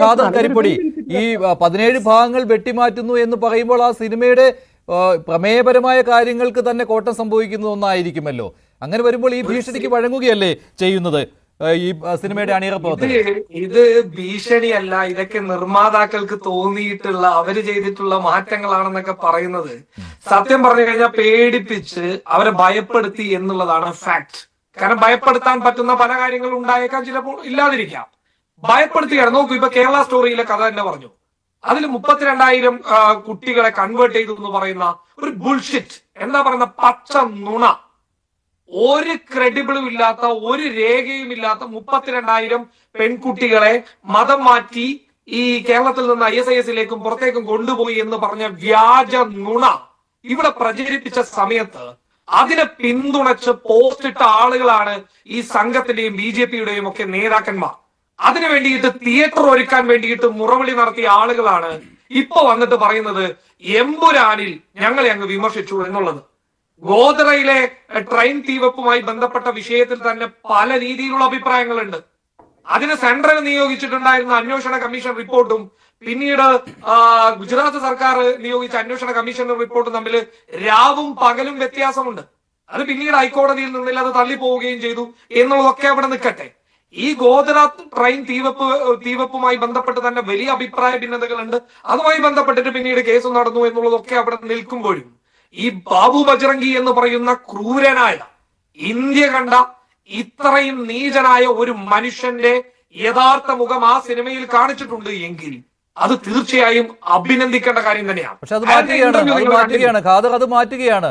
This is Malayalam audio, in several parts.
ഖാദർ കരിപ്പൊടി ഈ പതിനേഴ് ഭാഗങ്ങൾ വെട്ടിമാറ്റുന്നു എന്ന് പറയുമ്പോൾ ആ സിനിമയുടെ പ്രമേയപരമായ കാര്യങ്ങൾക്ക് തന്നെ കോട്ടം സംഭവിക്കുന്ന ഒന്നായിരിക്കുമല്ലോ. അങ്ങനെ വരുമ്പോൾ ഈ ഭീഷണിക്ക് വഴങ്ങുകയല്ലേ ചെയ്യുന്നത്? ഈ സിനിമയുടെ അണിയറ ഇത് ഇത് ഭീഷണിയല്ല. ഇതൊക്കെ നിർമ്മാതാക്കൾക്ക് തോന്നിയിട്ടുള്ള അവർ ചെയ്തിട്ടുള്ള മാറ്റങ്ങളാണെന്നൊക്കെ പറയുന്നത്. സത്യം പറഞ്ഞു കഴിഞ്ഞാൽ പേടിപ്പിച്ച് അവരെ ഭയപ്പെടുത്തി എന്നുള്ളതാണ് ഫാക്ട് കാരണം ഭയപ്പെടുത്താൻ പറ്റുന്ന പല കാര്യങ്ങളും ഉണ്ടായേക്കാം. ചിലപ്പോൾ ഇല്ലാതിരിക്കാം. ഭയപ്പെടുത്തുകയാണ് നോക്കൂ ഇപ്പൊ കേരള സ്റ്റോറിയിലെ കഥ തന്നെ പറഞ്ഞു. അതിൽ മുപ്പത്തിരണ്ടായിരം കുട്ടികളെ കൺവേർട്ട് ചെയ്തു എന്ന് പറയുന്ന ഒരു ബുൾഷിറ്റ് എന്താ പറയുന്ന പച്ച നുണ. ഒരു ക്രെഡിബിളും ഇല്ലാത്ത ഒരു രേഖയും ഇല്ലാത്ത മുപ്പത്തിരണ്ടായിരം പെൺകുട്ടികളെ മതം മാറ്റി ഈ കേരളത്തിൽ നിന്ന് ഐ എസ് ഐ എസിലേക്കും പുറത്തേക്കും കൊണ്ടുപോയി എന്ന് പറഞ്ഞ വ്യാജ നുണ. ഇവിടെ പ്രചരിപ്പിച്ച സമയത്ത് അതിനെ പിന്തുണച്ച് പോസ്റ്റിട്ട ആളുകളാണ് ഈ സംഘത്തിന്റെയും ബി ജെ പിയുടെയും ഒക്കെ നേതാക്കന്മാർ. അതിനു വേണ്ടിയിട്ട് തിയേറ്റർ ഒരുക്കാൻ വേണ്ടിയിട്ട് മുറവിളി നടത്തിയ ആളുകളാണ് ഇപ്പൊ വന്നിട്ട് പറയുന്നത് എമ്പുരാനിൽ ഞങ്ങളെ അങ്ങ് വിമർശിച്ചു എന്നുള്ളത്. ഗോദ്രയിലെ ട്രെയിൻ തീവപ്പുമായി ബന്ധപ്പെട്ട വിഷയത്തിൽ തന്നെ പല രീതിയിലുള്ള അഭിപ്രായങ്ങളുണ്ട്. അതിന് സെൻട്രൽ നിയോഗിച്ചിട്ടുണ്ടായിരുന്ന അന്വേഷണ കമ്മീഷൻ റിപ്പോർട്ടും പിന്നീട് ഗുജറാത്ത് സർക്കാർ നിയോഗിച്ച അന്വേഷണ കമ്മീഷൻ റിപ്പോർട്ടും തമ്മിൽ രാവും പകലും വ്യത്യാസമുണ്ട്. അത് പിന്നീട് ഹൈക്കോടതിയിൽ നിന്നില്ല അത് തള്ളിപ്പോവുകയും ചെയ്തു എന്നുള്ളതൊക്കെ അവിടെ നിൽക്കട്ടെ. ഈ ഗോദറാത്ത് ട്രെയിൻ തീവപ്പ് തീവപ്പുമായി ബന്ധപ്പെട്ട് തന്നെ വലിയ അഭിപ്രായ ഭിന്നതകളുണ്ട്. അതുമായി ബന്ധപ്പെട്ടിട്ട് പിന്നീട് കേസ് നടന്നു എന്നുള്ളതൊക്കെ അവിടെ നിൽക്കുമ്പോഴും ഈ ബാബു ബജ്രംഗി എന്ന് പറയുന്ന ക്രൂരനായ ഇന്ത്യ കണ്ട ഇത്രയും നീചനായ ഒരു മനുഷ്യന്റെ യഥാർത്ഥ മുഖം ആ സിനിമയിൽ കാണിച്ചിട്ടുണ്ട് എങ്കിൽ അത് തീർച്ചയായും അഭിനന്ദിക്കേണ്ട കാര്യം തന്നെയാണ്. പക്ഷെ അത് മാറ്റുകയാണ് അത് മാറ്റുകയാണ്.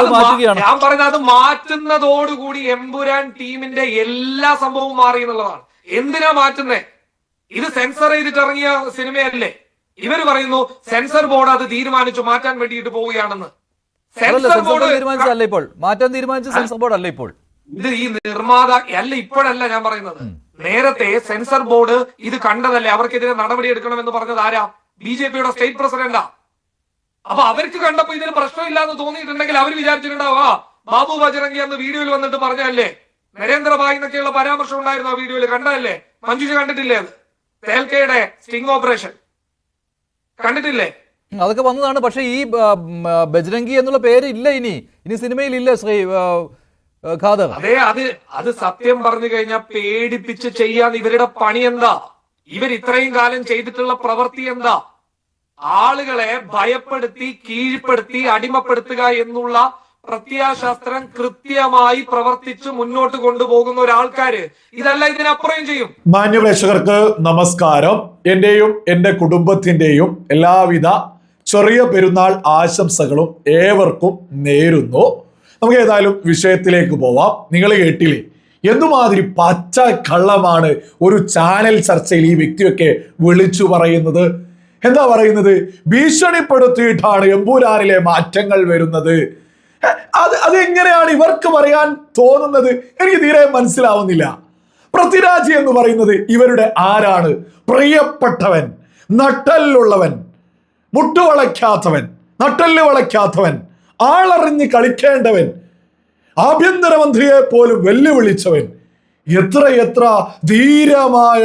അത് മാറ്റുകയാണ്. ഞാൻ പറയുന്നത് അത് മാറ്റുന്നതോടുകൂടി എമ്പുരാൻ ടീമിന്റെ എല്ലാ സംഭവവും മാറി എന്നുള്ളതാണ്. എന്തിനാ മാറ്റുന്നേ? ഇത് സെൻസർ ചെയ്തിട്ട് ഇറങ്ങിയ സിനിമയല്ലേ? ഇവർ പറയുന്നു സെൻസർ ബോർഡ് അത് തീരുമാനിച്ചു മാറ്റാൻ വേണ്ടിയിട്ട് പോവുകയാണെന്ന്. സെൻസർ സെൻസർ ബോർഡ് തീരുമാനിച്ചല്ല ഇപ്പോൾ. മാറ്റാൻ തീരുമാനിച്ച സെൻസർ ബോർഡ് അല്ല ഇപ്പോൾ. ഇത് ഈ നിർമ്മാത അല്ല ഇപ്പോഴല്ല ഞാൻ പറയുന്നത്. നേരത്തെ സെൻസർ ബോർഡ് ഇത് കണ്ടതല്ലേ? അവർക്കെതിരെ നടപടി എടുക്കണമെന്ന് പറഞ്ഞത് ആരാ? ബി ജെ പിയുടെ സ്റ്റേറ്റ് പ്രസിഡന്റാ. അപ്പൊ അവർക്ക് കണ്ടപ്പോ ഇതിന് പ്രശ്നമില്ല എന്ന് തോന്നിയിട്ടുണ്ടെങ്കിൽ അവർ വിചാരിച്ചിട്ടുണ്ടാവും. ആ ബാബു ബജറംഗി അന്ന് വീഡിയോയിൽ വന്നിട്ട് പറഞ്ഞല്ലേ നരേന്ദ്രഭായ് എന്നൊക്കെയുള്ള പരാമർശം ഉണ്ടായിരുന്നു ആ വീഡിയോയിൽ കണ്ടതല്ലേ? മഞ്ജുഷ കണ്ടിട്ടില്ലേ അത്? തേൽക്കയുടെ സ്റ്റിംഗ് ഓപ്പറേഷൻ കണ്ടിട്ടില്ലേ? അതൊക്കെ വന്നതാണ്. പക്ഷേ ഈ ബജരംഗി ബജ്രംഗി എന്നുള്ള പേര് ഇല്ല ഇനി. ഇനി സിനിമയിൽ ഇല്ല ശ്രീ ഖാദർ. അതെ അത് അത് സത്യം പറഞ്ഞു കഴിഞ്ഞാൽ പേടിപ്പിച്ച് ചെയ്യാൻ ഇവരുടെ പണി എന്താ? ഇവർ ഇത്രയും കാലം ചെയ്തിട്ടുള്ള പ്രവൃത്തി എന്താ? ആളുകളെ ഭയപ്പെടുത്തി കീഴ്പ്പെടുത്തി അടിമപ്പെടുത്തുക എന്നുള്ള പ്രത്യാശാസ്ത്രം കൃത്യമായി പ്രവർത്തിച്ച് മുന്നോട്ട് കൊണ്ടുപോകുന്ന ഒരാൾക്കാര്. ഇതല്ല ഇതിനപ്പുറം ചെയ്യും. മാന്യപ്രേക്ഷകർക്ക് നമസ്കാരം. എന്റെയും എന്റെ കുടുംബത്തിന്റെയും എല്ലാവിധ ചെറിയ പെരുന്നാൾ ആശംസകളും ഏവർക്കും നേരുന്നു. നമുക്ക് ഏതായാലും വിഷയത്തിലേക്ക് പോവാം. നിങ്ങൾ കേട്ടില്ലേ? എന്തുമാതിരി പച്ച കള്ളമാണ് ഒരു ചാനൽ ചർച്ചയിൽ ഈ വ്യക്തിയൊക്കെ വിളിച്ചു പറയുന്നത്. എന്താ പറയുന്നത്? ഭീഷണിപ്പെടുത്തിയിട്ടാണ് എമ്പൂരാനിലെ മാറ്റങ്ങൾ വരുന്നത്. അത് അതെങ്ങനെയാണ് ഇവർക്ക് പറയാൻ തോന്നുന്നത്? എനിക്ക് തീരെ മനസ്സിലാവുന്നില്ല. പൃഥ്വിരാജ് എന്ന് പറയുന്നത് ഇവരുടെ ആരാണ്? പ്രിയപ്പെട്ടവൻ നട്ടല്ലുള്ളവൻ മുട്ടുവളയ്ക്കാത്തവൻ നട്ടൽ വളയ്ക്കാത്തവൻ ആളറിഞ്ഞ് കളിക്കേണ്ടവൻ ആഭ്യന്തരമന്ത്രിയെ പോലും വെല്ലുവിളിച്ചവൻ എത്ര എത്ര ധീരമായ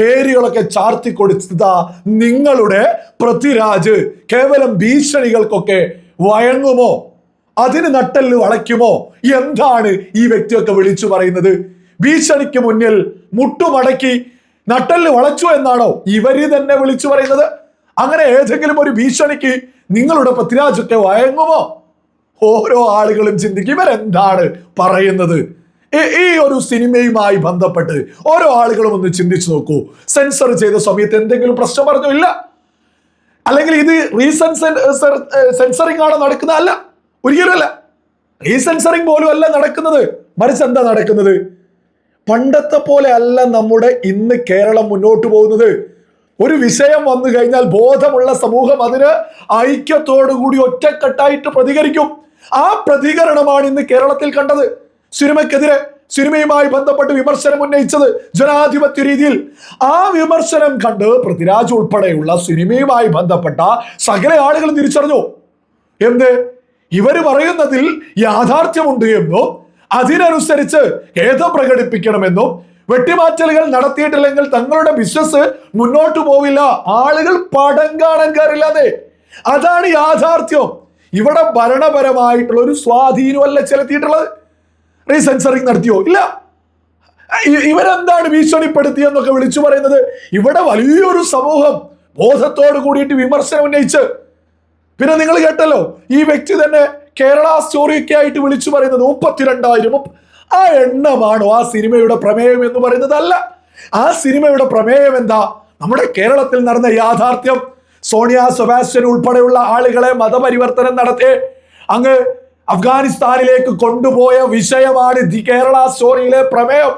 പേരുകളൊക്കെ ചാർത്തി കൊടുത്തതാ നിങ്ങളുടെ പൃഥ്വിരാജ്. കേവലം ഭീഷണികൾക്കൊക്കെ വഴങ്ങുമോ? അതിന് നട്ടൽ വളയ്ക്കുമോ? എന്താണ് ഈ വ്യക്തിയൊക്കെ വിളിച്ചു പറയുന്നത്? ഭീഷണിക്ക് മുന്നിൽ മുട്ടുമടക്കി നട്ടൽ വളച്ചു എന്നാണോ ഇവർ തന്നെ വിളിച്ചു പറയുന്നത്? അങ്ങനെ ഏതെങ്കിലും ഒരു ഭീഷണിക്ക് നിങ്ങളുടെ പൃഥ്വിരാജൊക്കെ വഴങ്ങുമോ? ഓരോ ആളുകളും ചിന്തിക്കും ഇവരെന്താണ് പറയുന്നത്? ഈ- ഒരു സിനിമയുമായി ബന്ധപ്പെട്ട് ഓരോ ആളുകളും ഒന്ന് ചിന്തിച്ചു നോക്കൂ. സെൻസർ ചെയ്ത സമയത്ത് എന്തെങ്കിലും പ്രശ്നം പറഞ്ഞു? ഇല്ല. അല്ലെങ്കിൽ ഇത് റീസൺ സെൻസറിങ് ആണ് ഒരിക്കലും അല്ല. റീസെൻസറിങ് പോലും അല്ല നടക്കുന്നത്. മറിച്ച് എന്താ നടക്കുന്നത്? പണ്ടത്തെ പോലെ അല്ല നമ്മുടെ ഇന്ന് കേരളം മുന്നോട്ട് പോകുന്നത്. ഒരു വിഷയം വന്നു കഴിഞ്ഞാൽ ബോധമുള്ള സമൂഹം അതിന് ഐക്യത്തോടുകൂടി ഒറ്റക്കെട്ടായിട്ട് പ്രതികരിക്കും. ആ പ്രതികരണമാണ് ഇന്ന് കേരളത്തിൽ കണ്ടത്. സിനിമയ്ക്കെതിരെ സിനിമയുമായി ബന്ധപ്പെട്ട് വിമർശനം ഉന്നയിച്ചത് ജനാധിപത്യ രീതിയിൽ. ആ വിമർശനം കണ്ട് പൃഥ്വിരാജ് ഉൾപ്പെടെയുള്ള സിനിമയുമായി ബന്ധപ്പെട്ട സകല ആളുകളും തിരിച്ചറിഞ്ഞു. എന്ത്? ഇവർ പറയുന്നതിൽ യാഥാർത്ഥ്യമുണ്ട് എന്നും അതിനനുസരിച്ച് ഖേദം പ്രകടിപ്പിക്കണമെന്നും വെട്ടിമാറ്റലുകൾ നടത്തിയിട്ടില്ലെങ്കിൽ തങ്ങളുടെ ബിസിനസ് മുന്നോട്ട് പോവില്ല. ആളുകൾ പടം കാണാൻ കയറില്ലാതെ അതാണ് യാഥാർത്ഥ്യം. ഇവിടെ ഭരണപരമായിട്ടുള്ള ഒരു സ്വാധീനമല്ല ചെലുത്തിയിട്ടുള്ളത്. റീസെൻസറിങ് നടത്തിയോ? ഇല്ല. ഇവരെന്താണ് ഭീഷണിപ്പെടുത്തിയെന്നൊക്കെ വിളിച്ചു പറയുന്നത്? ഇവിടെ വലിയൊരു സമൂഹം ബോധത്തോട് കൂടിയിട്ട് വിമർശനം ഉന്നയിച്ച്. പിന്നെ നിങ്ങൾ കേട്ടല്ലോ ഈ വ്യക്തി തന്നെ കേരള സ്റ്റോറിയൊക്കെ ആയിട്ട് വിളിച്ചു പറയുന്നത് മുപ്പത്തിരണ്ടായിരം ആ എണ്ണമാണോ ആ സിനിമയുടെ പ്രമേയം എന്ന് പറയുന്നത് അല്ല ആ സിനിമയുടെ പ്രമേയം എന്താ? നമ്മുടെ കേരളത്തിൽ നടന്ന യാഥാർത്ഥ്യം. സോണിയ സെബാസ്റ്റ്യൻ ഉൾപ്പെടെയുള്ള ആളുകളെ മതപരിവർത്തനം നടത്തി അങ്ങ് അഫ്ഗാനിസ്ഥാനിലേക്ക് കൊണ്ടുപോയ വിഷയമാണ് കേരള സ്റ്റോറിയിലെ പ്രമേയം.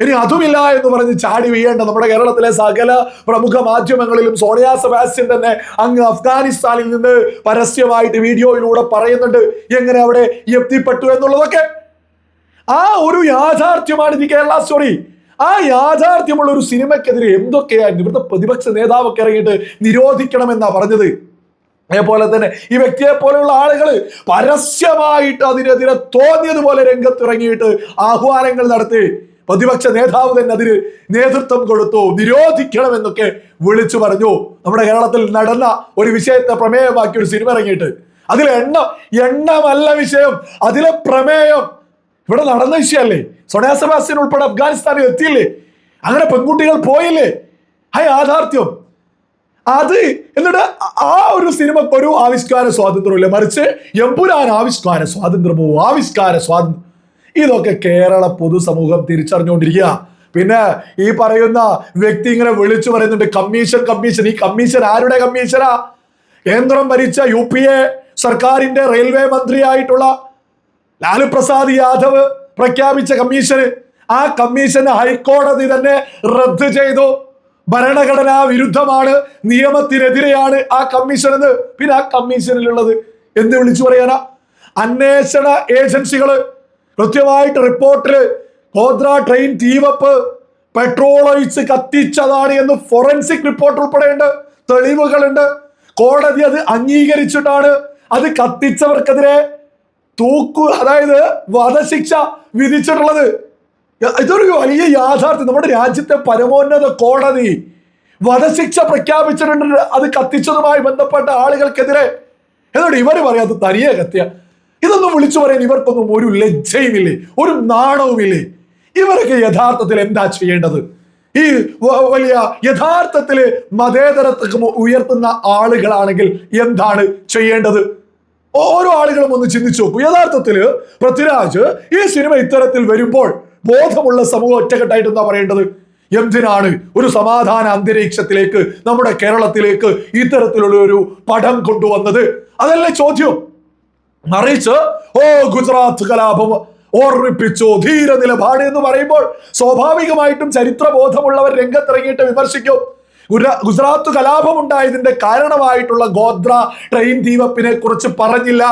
ഇനി അതുമില്ല എന്ന് പറഞ്ഞ് ചാടി വീഴേണ്ട നമ്മുടെ കേരളത്തിലെ സകല പ്രമുഖ മാധ്യമങ്ങളിലും സോണിയ സെബാസ്റ്റ്യൻ തന്നെ അങ്ങ് അഫ്ഗാനിസ്ഥാനിൽ നിന്ന് പരസ്യമായിട്ട് വീഡിയോയിലൂടെ പറയുന്നുണ്ട് എങ്ങനെ അവിടെ എത്തിപ്പെട്ടു എന്നുള്ളതൊക്കെ. ആ ഒരു യാഥാർത്ഥ്യമാണ് ഇത് കേരള സ്റ്റോറി. ആ യാഥാർത്ഥ്യമുള്ള ഒരു സിനിമയ്ക്കെതിരെ എന്തൊക്കെയായിരുന്നു ഇവിടുത്തെ പ്രതിപക്ഷ നേതാവൊക്കെ ഇറങ്ങിയിട്ട് നിരോധിക്കണമെന്നാ പറഞ്ഞത്? അതേപോലെ തന്നെ ഈ വ്യക്തിയെ പോലെയുള്ള ആളുകൾ പരസ്യമായിട്ട് അതിനെതിരെ തോന്നിയതുപോലെ രംഗത്തിറങ്ങിയിട്ട് ആഹ്വാനങ്ങൾ നടത്തി. പ്രതിപക്ഷ നേതാവ് തന്നെ അതിന് നേതൃത്വം കൊടുത്തു. നിരോധിക്കണമെന്നൊക്കെ വിളിച്ചു പറഞ്ഞു. നമ്മുടെ കേരളത്തിൽ നടന്ന ഒരു വിഷയത്തെ പ്രമേയമാക്കി ഒരു സിനിമ ഇറങ്ങിയിട്ട്. അതിലെ എണ്ണം എണ്ണമല്ല വിഷയം. അതിലെ പ്രമേയം. ഇവിടെ നടന്ന വിഷയമല്ലേ? സൊണാ സെബാസ്റ്റ്യൻ ഉൾപ്പെടെ അഫ്ഗാനിസ്ഥാനിൽ എത്തിയില്ലേ? അങ്ങനെ പെൺകുട്ടികൾ പോയില്ലേ? ആ യാഥാർത്ഥ്യം. അത് എന്നിട്ട് ആ ഒരു സിനിമക്ക് ഒരു ആവിഷ്കാര സ്വാതന്ത്ര്യമില്ല? മറിച്ച് എമ്പുരാൻ ആവിഷ്കാര സ്വാതന്ത്ര്യമോ ആവിഷ്കാര സ്വാതന്ത്ര്യം. ഇതൊക്കെ കേരള പൊതുസമൂഹം തിരിച്ചറിഞ്ഞുകൊണ്ടിരിക്കുക പിന്നെ ഈ പറയുന്ന വ്യക്തി ഇങ്ങനെ വിളിച്ചു പറയുന്നുണ്ട് കമ്മീഷൻ കമ്മീഷൻ ഈ കമ്മീഷൻ ആരുടെ കമ്മീഷനാ? കേന്ദ്രം ഭരിച്ച യു പി എ സർക്കാരിന്റെ റെയിൽവേ മന്ത്രിയായിട്ടുള്ള ലാലു പ്രസാദ് യാദവ് പ്രഖ്യാപിച്ച കമ്മീഷന്. ആ കമ്മീഷൻ ഹൈക്കോടതി തന്നെ റദ്ദ് ചെയ്തു. ഭരണഘടനാ വിരുദ്ധമാണ് നിയമത്തിനെതിരെയാണ് ആ കമ്മീഷൻ എന്ന്. പിന്നെ ആ കമ്മീഷനിലുള്ളത് എന്ന് വിളിച്ചു പറയാനാ? അന്വേഷണ ഏജൻസികൾ. കൃത്യമായിട്ട് റിപ്പോർട്ടിൽ ഗോദ്ര ട്രെയിൻ തീവപ്പ് പെട്രോൾ ഒഴിച്ച് കത്തിച്ചതാണ് എന്ന് ഫോറൻസിക് റിപ്പോർട്ട് ഉൾപ്പെടെയുണ്ട് തെളിവുകളുണ്ട്. കോടതി അത് അംഗീകരിച്ചിട്ടാണ് അത് കത്തിച്ചവർക്കെതിരെ തൂക്കു അതായത് വധശിക്ഷ വിധിച്ചിട്ടുള്ളത്. ഇതൊരു വലിയ യാഥാർത്ഥ്യം. നമ്മുടെ രാജ്യത്തെ പരമോന്നത കോടതി വധശിക്ഷ പ്രഖ്യാപിച്ചിട്ടുണ്ട്. അത് കത്തിച്ചതുമായി ബന്ധപ്പെട്ട ആളുകൾക്കെതിരെ. എന്നോട് ഇവർ പറയാം അത് തനിയെ കത്തിയ. ഇതൊന്നും വിളിച്ചു പറയാൻ ഇവർക്കൊന്നും ഒരു ലജ്ജയുമില്ലേ? ഒരു നാണവുമില്ലേ? ഇവരൊക്കെ യഥാർത്ഥത്തിൽ എന്താ ചെയ്യേണ്ടത്? ഈ വലിയ യഥാർത്ഥത്തിൽ മതേതരത്വം ഉയർത്തുന്ന ആളുകളാണെങ്കിൽ എന്താണ് ചെയ്യേണ്ടത്? ഓരോ ആളുകളും ഒന്ന് ചിന്തിച്ചു നോക്കൂ. യഥാർത്ഥത്തിൽ പൃഥ്വിരാജ് ഈ സിനിമ ഇത്തരത്തിൽ വരുമ്പോൾ ബോധമുള്ള സമൂഹം ഒറ്റക്കെട്ടായിട്ട് എന്താ പറയേണ്ടത്? എന്തിനാണ് ഒരു സമാധാന അന്തരീക്ഷത്തിലേക്ക് നമ്മുടെ കേരളത്തിലേക്ക് ഇത്തരത്തിലുള്ള ഒരു പടം കൊണ്ടുവന്നത്? അതല്ലേ ചോദ്യം. മറിച്ച് ഓ ഗുജറാത്ത് കലാപം ഓർമ്മിപ്പിച്ചു ധീര നിലപാട് എന്ന് പറയുമ്പോൾ സ്വാഭാവികമായിട്ടും ചരിത്രബോധമുള്ളവർ രംഗത്തിറങ്ങിയിട്ട് വിമർശിക്കും. ഗുജറാത്ത് കലാപം ഉണ്ടായതിന്റെ കാരണമായിട്ടുള്ള ഗോത്ര ട്രെയിൻ ദീപപ്പിനെ കുറിച്ച് പറഞ്ഞില്ല.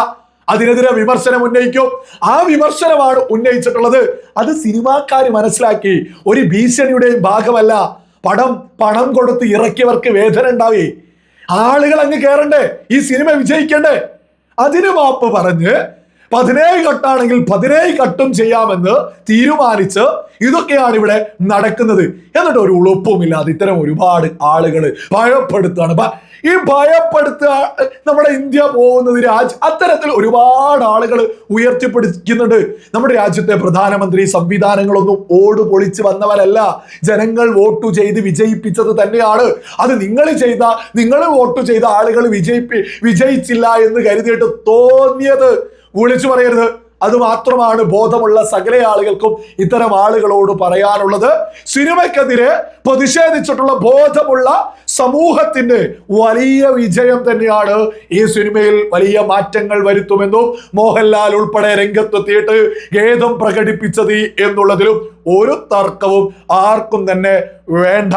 അതിനെതിരെ വിമർശനം ഉന്നയിക്കും. ആ വിമർശനമാണ് ഉന്നയിച്ചിട്ടുള്ളത്. അത് സിനിമാക്കാർ മനസ്സിലാക്കി. ഒരു ഭീഷണിയുടെയും ഭാഗമല്ല. പടം പണം കൊടുത്ത് ഇറക്കിയവർക്ക് വേദന ഉണ്ടാവേ. ആളുകൾ അങ്ങ് കയറണ്ടേ ഈ സിനിമ വിജയിക്കണ്ടേ? അതിന് മാപ്പ് പറഞ്ഞ് പതിനേഴ് കട്ടാണെങ്കിൽ പതിനേഴ് കട്ടും ചെയ്യാമെന്ന് തീരുമാനിച്ച് ഇതൊക്കെയാണ് ഇവിടെ നടക്കുന്നത്. എന്നിട്ട് ഒരു ഉളുപ്പുമില്ലാതെ ഇത്തരം ഒരുപാട് ആളുകൾ ഭയപ്പെടുത്തുകയാണ്. ഈ ഭയപ്പെടുത്തുക നമ്മുടെ ഇന്ത്യ പോകുന്നത് രാജ് അത്തരത്തിൽ ഒരുപാട് ആളുകൾ ഉയർത്തിപ്പിടിക്കുന്നുണ്ട് നമ്മുടെ രാജ്യത്തെ പ്രധാനമന്ത്രി സംവിധാനങ്ങളൊന്നും ഓട് പൊളിച്ച് വന്നവരല്ല. ജനങ്ങൾ വോട്ട് ചെയ്ത് വിജയിപ്പിച്ചത് തന്നെയാണ്. അത് നിങ്ങൾ ചെയ്ത നിങ്ങൾ വോട്ട് ചെയ്ത ആളുകൾ വിജയിപ്പി വിജയിച്ചില്ല എന്ന് കരുതിയിട്ട് തോന്നിയത് വിളിച്ചു പറയരുത്. അത് മാത്രമാണ് ബോധമുള്ള സകല ആളുകൾക്കും ഇത്തരം ആളുകളോട് പറയാനുള്ളത്. സിനിമയ്ക്കെതിരെ പ്രതിഷേധിച്ചിട്ടുള്ള ബോധമുള്ള സമൂഹത്തിന്റെ വലിയ വിജയം തന്നെയാണ് ഈ സിനിമയിൽ വലിയ മാറ്റങ്ങൾ വരുത്തുമെന്നും മോഹൻലാൽ ഉൾപ്പെടെ രംഗത്തെത്തിയിട്ട് ഖേദം പ്രകടിപ്പിച്ചത് എന്നുള്ളതിലും ഒരു തർക്കവും ആർക്കും തന്നെ വേണ്ട.